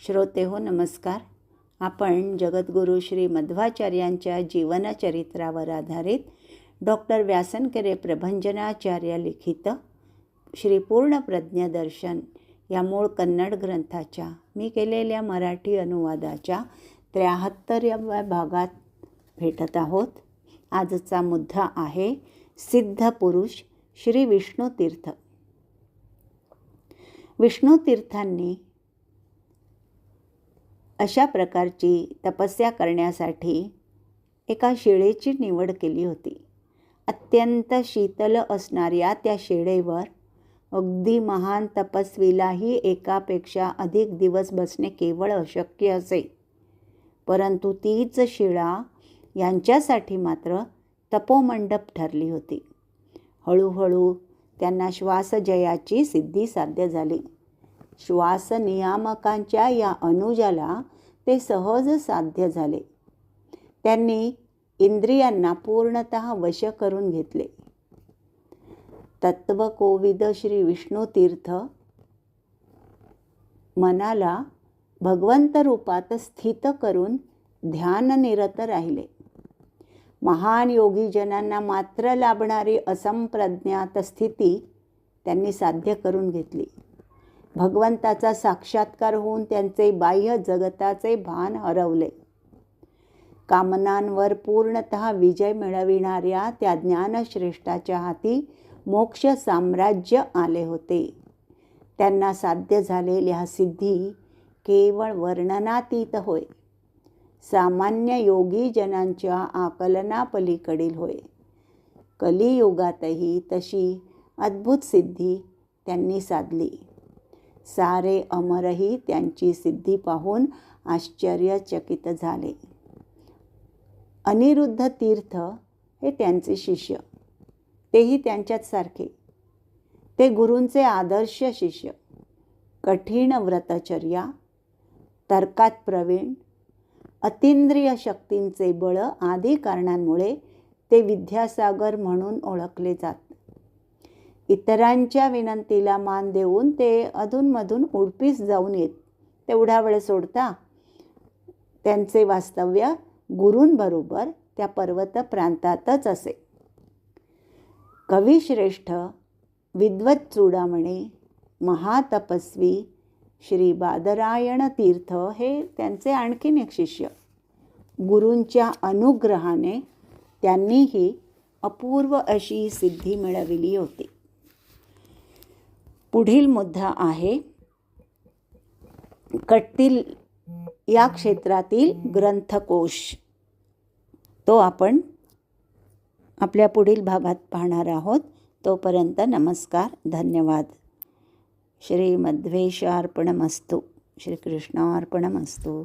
श्रोते हो नमस्कार. आपण जगद्गुरू श्री मध्वाचार्यांच्या जीवनचरित्रावर आधारित डॉक्टर व्यासनकरे प्रभंजनाचार्य लिखित श्री पूर्ण प्रज्ञदर्शन या मूळ कन्नड ग्रंथाच्या मी केलेल्या मराठी अनुवादाच्या त्र्याहत्तराव्या भागात भेटत आहोत. आजचा मुद्दा आहे सिद्ध पुरुष श्री विष्णुतीर्थ. विष्णुतीर्थांनी अशा प्रकारची तपस्या करण्यासाठी एका शिळेची निवड केली होती. अत्यंत शीतल असणाऱ्या त्या शिळेवर अगदी महान तपस्वीलाही एकापेक्षा अधिक दिवस बसणे केवळ अशक्य असे. परंतु तीच शिळा यांच्यासाठी मात्र तपोमंडप ठरली होती. हळूहळू त्यांना श्वासजयाची सिद्धी साध्य झाली. श्वासनियामकांच्या या अनुजाला ते सहज साध्य झाले. त्यांनी इंद्रियांना पूर्णत वश करून घेतले. तत्वकोविद श्री विष्णुतीर्थ मनाला भगवंत रूपात स्थित करून ध्याननिरत राहिले. महान योगीजनांना मात्र लाभणारी असंप्रज्ञात स्थिती त्यांनी साध्य करून घेतली. भगवंताचा साक्षात्कार होऊन त्यांचे बाह्य जगताचे भान हरवले. कामनांवर पूर्णत विजय मिळविणाऱ्या त्या ज्ञानश्रेष्ठाच्या हाती मोक्ष साम्राज्य आले होते. त्यांना साध्य झालेल्या सिद्धी केवळ वर्णनातीत होय. सामान्य योगी जनांच्या आकलनापलीकडील होय. कलियुगातही तशी अद्भुत सिद्धी त्यांनी साधली. सारे अमरही त्यांची सिद्धी पाहून आश्चर्यचकित झाले. अनिरुद्ध तीर्थ हे त्यांचे शिष्य. तेही त्यांच्याच सारखे. ते गुरूंचे आदर्श शिष्य. कठीण व्रतचर्या तर्कात प्रवीण अतिंद्रिय शक्तींचे बळ आदी कारणांमुळे ते विद्यासागर म्हणून ओळखले जात. इतरांच्या विनंतीला मान देऊन ते अधूनमधून उडपीस जाऊन येत. तेवढा वेळ सोडता त्यांचे वास्तव्य गुरूंबरोबर त्या पर्वत प्रांतातच असे. कविश्रेष्ठ विद्वत चूडामणी महातपस्वी श्री बादरायण तीर्थ हे त्यांचे आणखीन एक शिष्य. गुरूंच्या अनुग्रहाने त्यांनीही अपूर्व अशी सिद्धी मिळविली होती. पुढील मुद्दा आहे कटतील या क्षेत्रातील ग्रंथकोश. तो आपण आपल्या पुढील भागात पाहणार आहोत. तोपर्यंत नमस्कार धन्यवाद. श्रीमध्वेशार्पणमस्तू श्रीकृष्णार्पणमस्तू.